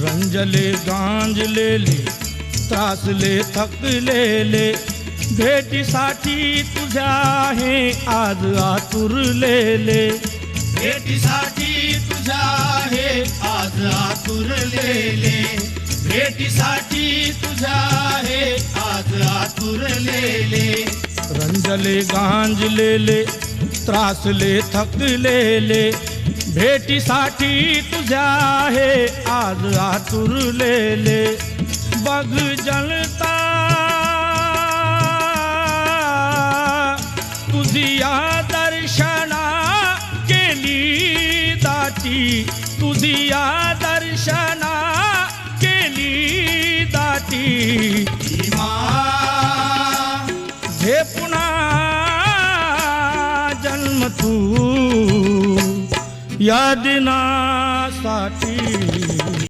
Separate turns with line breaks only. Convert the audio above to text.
रंजले गांजलेले त्रासले थकलेले भेटीसाठी तुझ्या हे, आज आतुरलेले
भेटीसाठी तुझ्या हे, आज आतुरलेले भेटीसाठी तुझ्या हे, आज आतुरलेले
रंजले गांजलेले त्रासले थकलेले भेटीसाठी तुझ्या हे, आज आतुरलेले बघ जलता तुझी या दर्शना केली दाटी तुझी या दर्शना केली दाटी हे जन्म तू। या दिनासाठी